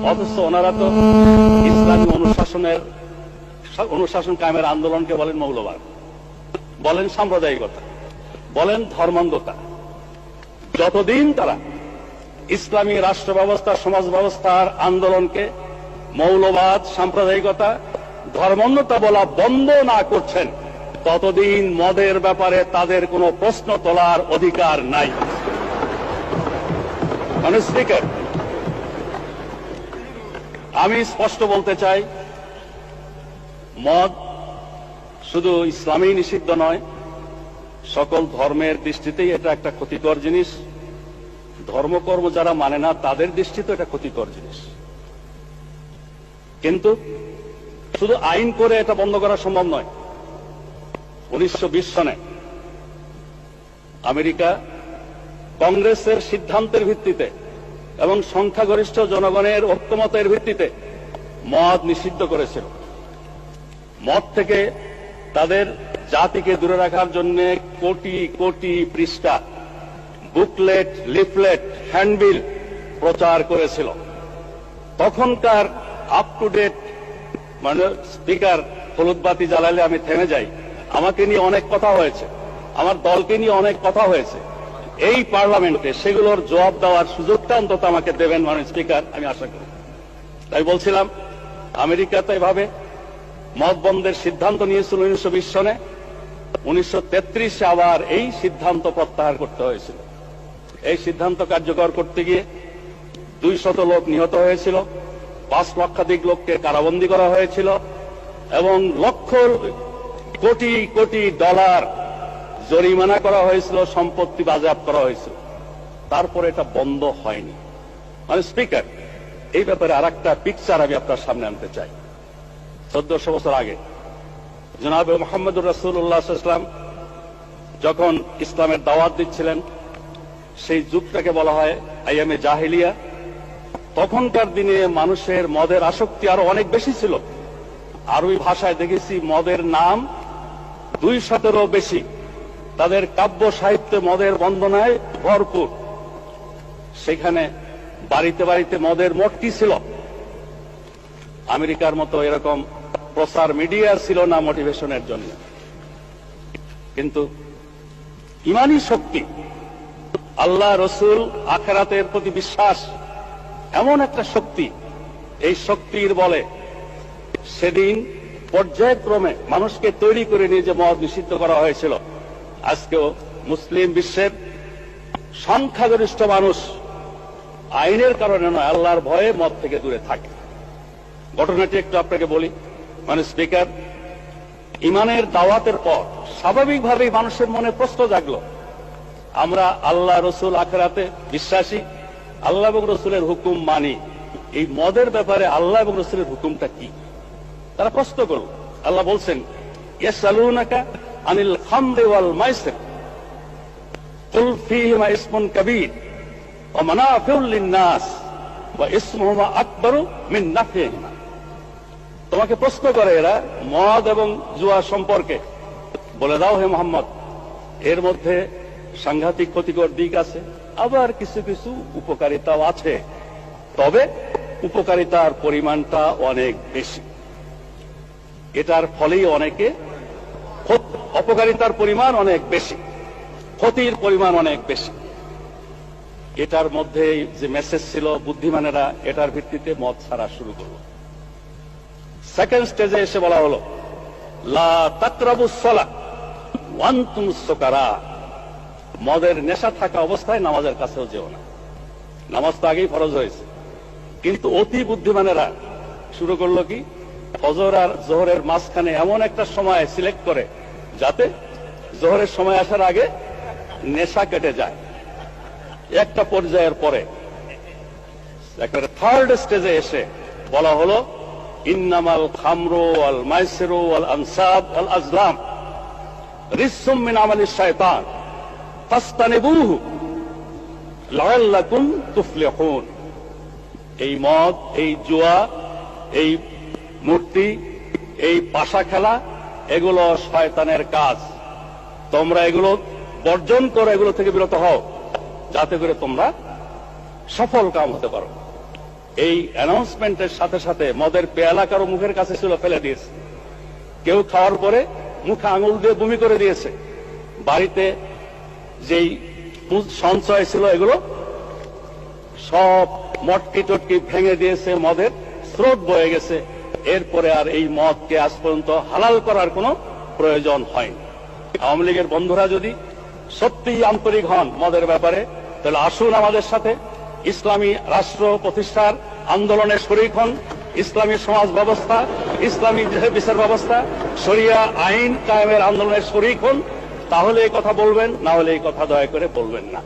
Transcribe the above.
অথচ ওনারা তো ইসলামী অনুশাসনের অনুশাসন কায়েমের আন্দোলনকে বলেন মৌলবাদ। বলেন সাম্প্রদায়িকতা। বলেন ধর্মান্ধতা। যতদিন তারা ইসলামী রাষ্ট্র ব্যবস্থা সমাজ ব্যবস্থার আন্দোলনকে মৌলবাদ, সাম্প্রদায়িকতা, ধর্মান্ধতা বলা বন্ধ না করছেন, ততদিন মদের ব্যাপারে তাদের কোনো প্রশ্ন তোলার অধিকার নাই। মানে স্পিকার আমি স্পষ্ট বলতে চাই, মদ শুধু ইসলামী নিষিদ্ধ নয়, সকল ধর্মের দৃষ্টিতেই এটা একটা ক্ষতিকর জিনিস। ধর্মকর্ম যারা মানে না, তাদের দৃষ্টিতে এটা ক্ষতিকর জিনিস। কিন্তু শুধু আইন করে এটা বন্ধ করা সম্ভব নয়। উনিশশো সনে আমেরিকা কংগ্রেসের সিদ্ধান্তের ভিত্তিতে এবং সংখ্যাগরিষ্ঠ জনগণের ঐক্যমতের ভিত্তিতে মদ নিষিদ্ধ করেছিল। মদ থেকে তাদের জাতিকে দূরে রাখার জন্য কোটি কোটি পৃষ্ঠা, বুকলেট, লিফলেট, হ্যান্ডবিল প্রচার করেছিল। তখনকার আপ টু ডেট মানে স্পিকার হলুদ বাতি জ্বালালে আমি থেমে যাই। আমাকে নিয়ে অনেক কথা হয়েছে। আমার দলকে নিয়ে অনেক কথা হয়েছে। এই পার্লামেন্টে সেগুলোর জবাব দেওয়ার সুযোগটা অন্তত আমাকে দেবেন মানে স্পিকার, আমি আশা করি। তাই বলছিলাম, আমেরিকা আমেরিকাতে এভাবে মদ বন্ধের সিদ্ধান্ত নিয়েছিল উনিশশো বিশ সনে। উনিশশো আবার এই সিদ্ধান্ত প্রত্যাহার করতে হয়েছিল। এই সিদ্ধান্ত কার্যকর করতে গিয়ে দুই শত লোক নিহত হয়েছিল, পাঁচ লক্ষাধিক লোককে কারাবন্দী করা হয়েছিল, এবং লক্ষ কোটি কোটি ডলার জরিমানা করা হয়েছিল, সম্পত্তি বাজেয়াপ্ত করা হয়েছিল। তারপরে এটা বন্ধ হয়নি। মানে স্পিকার এই ব্যাপারে আর একটা পিকচার আমি আপনার সামনে আনতে চাই। চোদ্দশো বছর আগে, জনাব মোহাম্মদুর রাসুল্লাহাম যখন ইসলামের দাওয়াত দিচ্ছিলেন, সেই যুগটাকে বলা হয় আই এম আইএমএ জাহিলিয়া। তখনকার দিনে মানুষের মদের আসক্তি আরও অনেক বেশি ছিল। আরবি ভাষায় দেখেছি মদের নাম দুই শতেরও বেশি। তাদের কাব্য সাহিত্যে মদের বন্দনায় ভরপুর। সেখানে বাড়িতে বাড়িতে মদের মটকি ছিল। আমেরিকার মতো এরকম প্রচার মিডিয়া ছিল না মোটিভেশনের জন্য। কিন্তু ইমানি শক্তি, আল্লাহ রসুল আখেরাতের প্রতি বিশ্বাস, এমন একটা শক্তি, এই শক্তির বলে সেদিন পর্যায়ক্রমে মানুষকে তৈরি করে নিয়ে যে মদ নিষিদ্ধ করা হয়েছিল আজকেও মুসলিম বিশ্বের সংখ্যাগরিষ্ঠ মানুষ আইনের কারণে নয়, আল্লাহর ভয়ে মদ থেকে দূরে থাকে। ঘটনাটি একটু আপনাকে বলি। মানে স্পিকার, ইমানের দাওয়াতের পর স্বাভাবিকভাবেই মানুষের মনে প্রশ্ন জাগলো। আমরা আল্লাহ রসুল আখরাতে বিশ্বাসী, আল্লাহ এবং রসুলের হুকুম মানি। এই মদের ব্যাপারে আল্লাহ এবং রসুলের হুকুমটা কি? তারা প্রশ্ন করল। আল্লাহ বলছেন ইয়াসালুনাকা আনিল তোমাকে প্রশ্ন করে এরা, মদ এবং জুয়া সম্পর্কে। বলে দাও হে মোহাম্মদ, এর মধ্যে সাংঘাতিক ক্ষতিকর দিক আছে, আবার কিছু কিছু উপকারিতাও আছে। তবে উপকারিতার পরিমাণটা অনেক বেশি। এটার ফলেই অনেকে ক্ষত- অপকারিতার পরিমাণ অনেক বেশি, ক্ষতির পরিমাণ অনেক বেশি। এটার মধ্যে যে মেসেজ ছিল বুদ্ধিমানেরা, এটার ভিত্তিতে মদ ছাড়া শুরু করল সেকেন্ড স্টেজে এসে বলা হলো মদের নেশা থাকা অবস্থায় নামাজের কাছেও যেও না। নামাজ তো আগেই ফরজ হয়েছে। কিন্তু অতি বুদ্ধিমানেরা শুরু করল কি, ফজর আর জোহরের মাঝখানে এমন একটা সময় সিলেক্ট করে যাতে জোহরের সময় আসার আগে নেশা কেটে যায়। একটা পর্যায়ের পরে একেবারে থার্ড স্টেজে এসে বলা হলো, ইন্নামাল খামরো আল মাইসেরো আল আনসাব আল আজলাম রিসুম মিন আমালি শায়তান এই মদ, এই জুয়া, এই মূর্তি, এই পাশা খেলা এগুলো শয়তানের কাজ। তোমরা এগুলো বর্জন করো এগুলো থেকে বিরত হও, যাতে করে তোমরা সফল কাম হতে পারো। এই অ্যানাউন্সমেন্টের সাথে সাথে মদের পেয়ালা কারও মুখের কাছে ছিল, ফেলে দিয়েছে। কেউ খাওয়ার পরে মুখে আঙুল দিয়ে বমি করে দিয়েছে। বাড়িতে যেই সঞ্চয় ছিল এগুলো, সব মটকি টটকি ভেঙে দিয়েছে, মদের স্রোত বয়ে গেছে। এরপরে আর এই মদকে আজ পর্যন্ত হালাল করার কোনো প্রয়োজন হয়নি। আওয়ামী লীগের বন্ধুরা যদি সত্যিই আন্তরিক হন মদের ব্যাপারে, তাহলে আসুন আমাদের সাথে। ইসলামী রাষ্ট্র প্রতিষ্ঠার আন্দোলনে শরিক হন। ইসলামী সমাজ ব্যবস্থা, ইসলামী বিচার ব্যবস্থা, শরিয়া আইন কায়েমের আন্দোলনে শরিক হন। তাহলে এই কথা বলবেন, না হলে এই কথা দয়া করে বলবেন না।